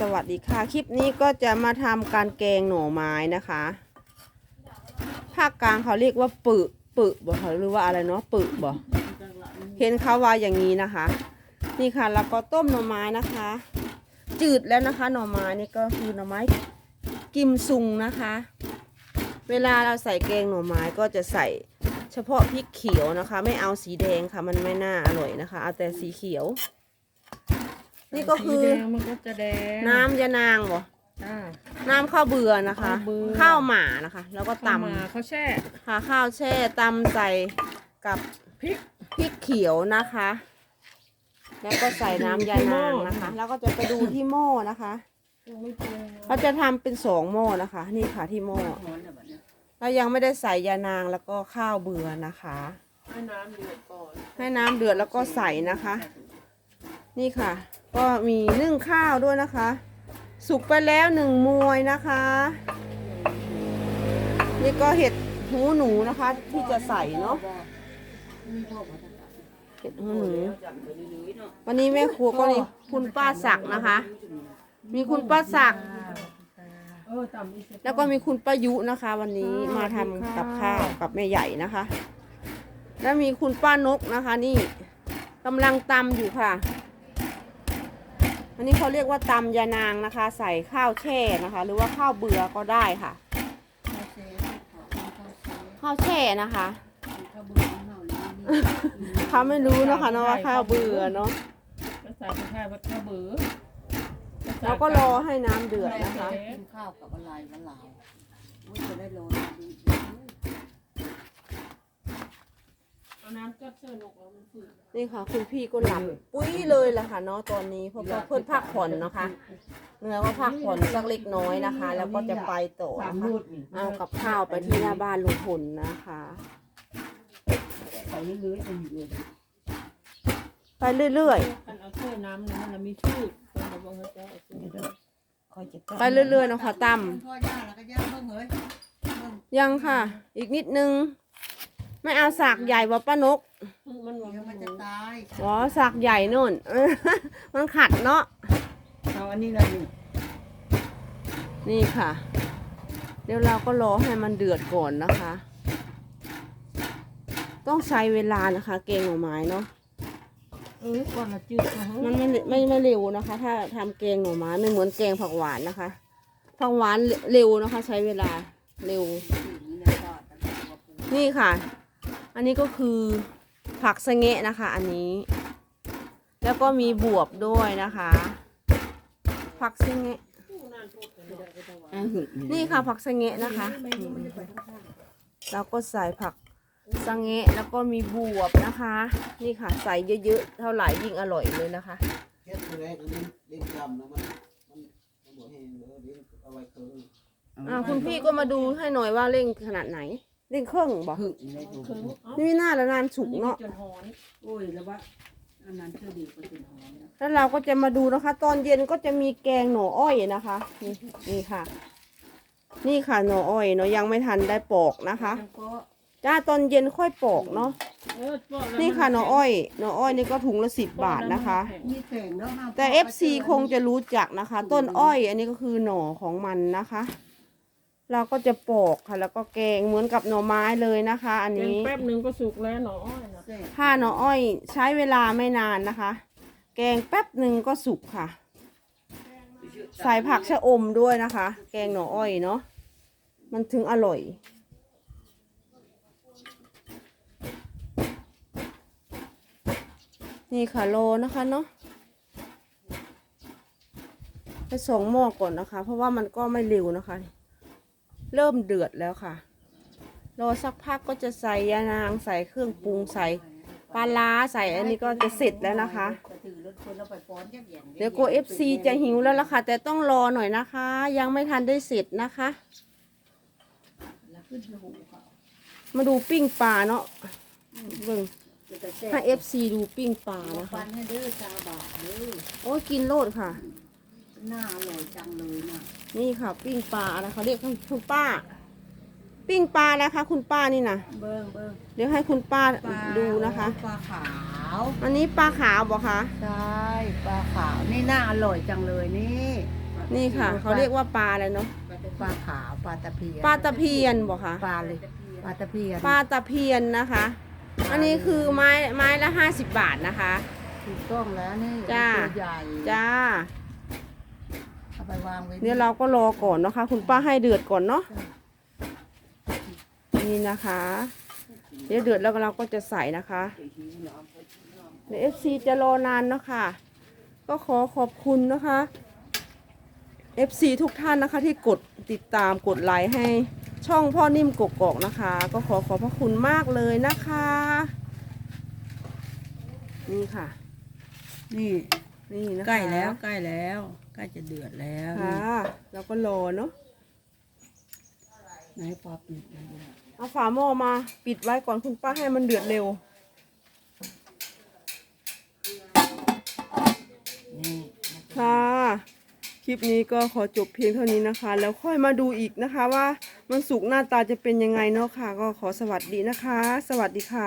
สวัสดีค่ะ คลิปนี้ก็จะมาทำการแกงหน่อไม้นะคะ ภาคกลางเขาเรียกว่าปึปึบ่เขาหรือว่าอะไรเนาะปึบ่เห็นเขาว่าอย่างนี้นะคะ นี่ค่ะแล้วก็ต้มหน่อไม้นะคะ จืดแล้วนะคะ หน่อไม้นี่ก็คือหน่อไม้กิมซุงนะคะ เวลาเราใส่แกงหน่อไม้ก็จะใส่เฉพาะพริกเขียวนะคะ ไม่เอาสีแดงค่ะ มันไม่น่าอร่อยนะคะ เอาแต่สีเขียว นี่ก็คือ สีแดงมันก็จะแดงน้ำยานางบ่อ่าน้ำข้าวเบื่อนะคะ ข้าวเบื่อ ข้าวหมานะคะ แล้วก็ตำตำมาเขาแช่ค่ะข้าวแช่ตำใส่กับพริก พริกเขียวนะคะ แล้วก็ใส่น้ำยานางนะคะ แล้วก็จะไปดูที่หม้อนะคะเราจะทำเป็นสองหม้อนะคะ นี่ค่ะที่หม้อเรายังไม่ได้ใส่ยานางแล้วก็ข้าวเบื่อนะคะ ให้น้ำเดือดก่อนให้น้ำเดือดแล้วก็ใส่นะคะ นี่ค่ะ ก็มีนึ่งข้าวด้วยนะคะ สุกไปแล้วหนึ่งมวยนะคะ นี่ก็เห็ดหูหนูนะคะ ที่จะใส่เนาะเห็ดหูหนูวันนี้แม่ครัวก็มีคุณป้าศักนะคะ มีคุณป้าศักดิ์เออตำอีกสักแล้วก็มีคุณป้ายุนะคะ วันนี้มาทำกับข้าวกับแม่ใหญ่นะคะ แล้วมีคุณป้านกนะคะ นี่กำลังตำอยู่ค่ะ อันนี้เขาเรียกว่าตำยานางนะคะ ใส่ข้าวแช่นะคะ หรือว่าข้าวเบื่อก็ได้ค่ะ ข้าวแช่นะคะเขาไม่รู้เนอะคะเนอะว่าข้าวเบื่อเนาะภาษาไทยว่าข้าวเบือเราก็รอให้น้ำเดือดนะคะกินข้าวกับอะไรมะลาวอุ๊ยจะได้โรยดีเอา น้ำจับเสื้อนกแล้วมันฝืดนี่ค่ะ คุณพี่ก็หลับปุ้ยเลยแหละค่ะเนาะตอนนี้เพราะว่าเพื่อนพักผ่อนนะคะเนื้อก็พักผ่อนสักเล็กน้อยนะคะ แล้วก็จะไปต่อสามนะคะรูดนี่เอากับข้าวไปที่หน้าบ้านลุงพลนะคะใส่เลื้อยๆจะอยู่เลยไปเรื่อยคันเอาเสื้อน้ำเนี่ยมันน่ะมีชื่อเป็นแบบว่าเขาจะเอาเสื้อคอยจะๆไปเรื่อยๆเนาะค่ะตั้มพ่อย่าแล้วก็ย่าเบิ่งเฮ้ยเบิ่งยังค่ะ อีกนิดนึง ไม่เอาสากใหญ่ว่าป้านกมันว่าเดี๋ยวมันจะตายอ๋อสากใหญ่นู่น มันขัดเนาะ เอาอันนี้เลยนี่นี่ค่ะ เดี๋ยวเราก็รอให้มันเดือดก่อนนะคะ ต้องใช้เวลานะคะเกงหน่อไม้เนาะ เออก่อนละจืดนะฮะมันไม่ไม่ไม่เร็วนะคะ ถ้าทำแกงหน่อไม้ไม่เหมือนแกงผักหวานนะคะ ผักหวานเร็วนะคะ ใช้เวลาเร็ว นี่นะก็แต่ว่าปูนี่ค่ะ อันนี้ก็คือผักสะเงะนะคะ อันนี้ แล้วก็มีบวบด้วยนะคะ ผักสะเงะนี่ค่ะผักสะเงะนะคะ เราก็ใส่ผักสะเงะแล้วก็มีบวบนะคะ นี่ค่ะ ใส่เยอะๆเท่าไหร่ยิ่งอร่อยเลยนะคะอ่าคุณพี่ก็มาดูให้หน่อยว่าเร่งขนาดไหน เร่งเครื่องบอกหึนี่เลยปูคือเอ้านี่ไม่น่าละนานสุกนี่เนาะ จนหอนโอ้ยแล้วว่าอันนั้นเชื่อดีกว่าเป็นหอมนะแล้วเราก็จะมาดูนะคะ ตอนเย็นก็จะมีแกงหน่ออ้อยนะคะนี่นี่ค่ะ นี่ค่ะหน่ออ้อยเนาะยังไม่ทันได้ปอกนะคะแล้วก็จ้าตอนเย็นค่อยปอกเนาะเออปอกแล้วนี่ค่ะหน่ออ้อยหน่ออ้อยนี่ก็ถุงละสิบบาทนะคะ มีแข่งแล้วห้ามแต่ FC คงจะรู้จักนะคะ ต้นอ้อยอันนี้ก็คือหน่อของมันนะคะ เราก็จะปอกค่ะ แล้วก็แกงเหมือนกับหน่อไม้เลยนะคะ อันแกงนี้ แป๊บหนึงก็สุกแล้วหน่ออ้อยนะแข่งถ้าหน่ออ้อยใช้เวลาไม่นานนะคะ แกงแป๊บหนึ่งก็สุกค่ะ ใส่ผักชะอมด้วยนะคะ แกงหน่ออ้อยเนาะมันถึงอร่อย นี่ค่ะโลนะคะเนาะไปสองหม้อก่อนนะคะ เพราะว่ามันก็ไม่เร็วนะคะ เริ่มเดือดแล้วค่ะ รอสักพักก็จะใส่ยานางใส่เครื่องปรุงใส่ปลาร้าใส่อันนี้ก็จะเสร็จแล้วนะคะ เดี๋ยวโกเอฟซีจะหิวแล้วล่ะค่ะ แต่ต้องรอหน่อยนะคะ ยังไม่ทันได้เสร็จนะคะ มาดูปิ้งปลาเนาะเบิ่งให้เอฟซีดูปิ้งปลานะคะโอ้กินโลดค่ะ น้าอร่อยจังเลยนะนี่ค่ะ ปิ้งปลาอะไรเขาเรียกคุณป้า ปิ้งปลาแล้วคะ คุณป้านี่นะเบิ้งเบิ้งเดี๋ยวให้คุณป้าปลาดูนะคะ ปลาขาวอันนี้ปลาขาวบอกคะใช่ปลาขาวนี่น่าอร่อยจังเลยนี่นี่ค่ะ เขาเรียกว่าปลาอะไรเนาะปลาขาวปลาตะเพียนปลาตะเพียนบอกค่ะปลาเลยปลาตะเพียนปลาตะเพียนนะคะ อันนี้คือไม้ไม้ละห้าสิบบาทนะคะถูกต้องแล้วนี่จ้าตัวใหญ่จ้า เอาไปวางไว้เดี๋ยเราก็รอก่อนนะคะ คุณป้าให้เดือดก่อนเนาะนี่นะคะเดี๋ยวเดือดแล้วเราก็จะใส่นะคะเดี๋ยวเอฟซีจะรอนานเนาะค่ะ ก็ขอขอบคุณนะคะ FC ทุกท่านนะคะ ที่กดติดตามกดไลค์ให้ช่องพ่อนิ่มกกอกนะคะ ก็ขอขอบพระคุณมากเลยนะคะ นี่ค่ะ นี่ นี่นะคะใกล้แล้วใกล้แล้วใกล้จะเดือดแล้วค่ะแล้วก็รอเนาะไหนปอปิดนะเนี่ยเอาฝาหม้อมา ปิดไว้ก่อนคุณป้าให้มันเดือดเร็ว นี่ค่ะ คลิปนี้ก็ขอจบเพียงเท่านี้นะคะ แล้วค่อยมาดูอีกนะคะว่ามันสุกหน้าตาจะเป็นยังไงเนาะค่ะ ก็ขอสวัสดีนะคะ สวัสดีค่ะ